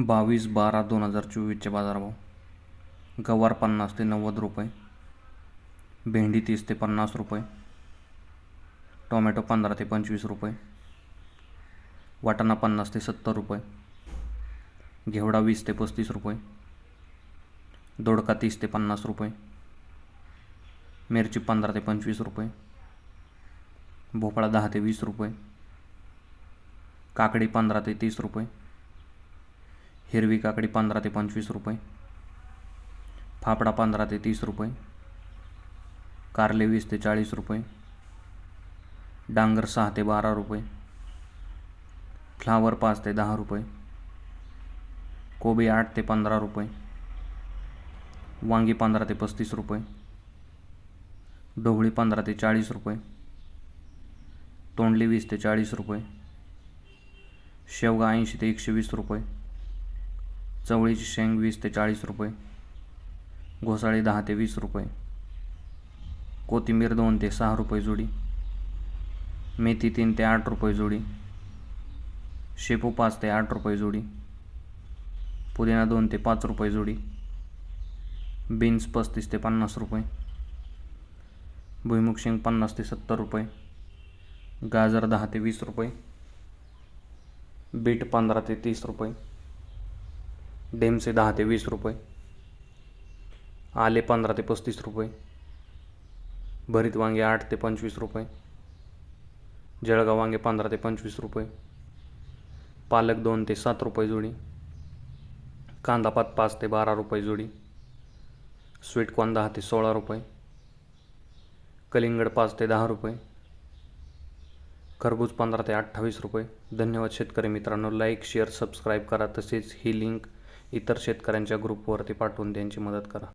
बावीस बारा दोन हजार चोवीसचे बाजारभाव. गवार पन्नास ते नव्वद रुपये. भेंडी तीस ते पन्नास रुपये. टोमॅटो पंधरा ते पंचवीस रुपये. वाटाणा पन्नास ते सत्तर रुपये. घेवडा वीस ते पस्तीस रुपये. दोडका तीस ते पन्नास रुपये. मिरची पंधरा ते पंचवीस रुपये. भोपळा दहा ते वीस रुपये. काकडी पंधरा ते तीस रुपये. हिरवी काकडी पंधरा ते पंचवीस रुपये. फाफडा पंधरा ते तीस रुपये. कारले वीस ते चाळीस रुपये. डांगर सहा ते बारा रुपये. फ्लावर पाच ते दहा रुपये. कोबी आठ ते पंधरा रुपये. वांगी पंधरा ते पस्तीस रुपये. ढोबळी पंधरा ते चाळीस रुपये. तोंडली वीस ते चाळीस रुपये. शेवगा ऐंशी ते एकशे वीस रुपये. चवळीची शेंग वीस ते चाळीस रुपये. घोसाळी दहा ते वीस रुपये. कोथिंबीर दोन ते सहा रुपये जोडी. मेथी तीन ते आठ रुपये जोडी. शेपू पाच ते आठ रुपये जोडी. पुदिना दोन ते पाच रुपये जोडी. बीन्स पस्तीस ते पन्नास रुपये. भुईमुग शेंग पन्नास ते सत्तर रुपये. गाजर दहा ते वीस रुपये. बीट पंधरा ते तीस रुपये. डेमसे दहा ते वीस रुपये. आले पंधरा ते पस्तीस रुपये. भरीत वांगे आठ ते पंचवीस रुपये. जळगाव वांगे पंधरा ते पंचवीस रुपये. पालक दोन ते सात रुपये जोडी. कांदापात पाच ते बारा रुपये जोडी. स्वीटकॉर्न दहा ते सोळा रुपये. कलिंगड पाच ते दहा रुपये. खरबूज पंधरा ते अठ्ठावीस रुपये. धन्यवाद शेतकरी मित्रांनो. लाईक शेअर सबस्क्राईब करा. तसेच ही लिंक इतर शेतकऱ्यांच्या ग्रुपवरती पाठवून त्यांची मदत करा.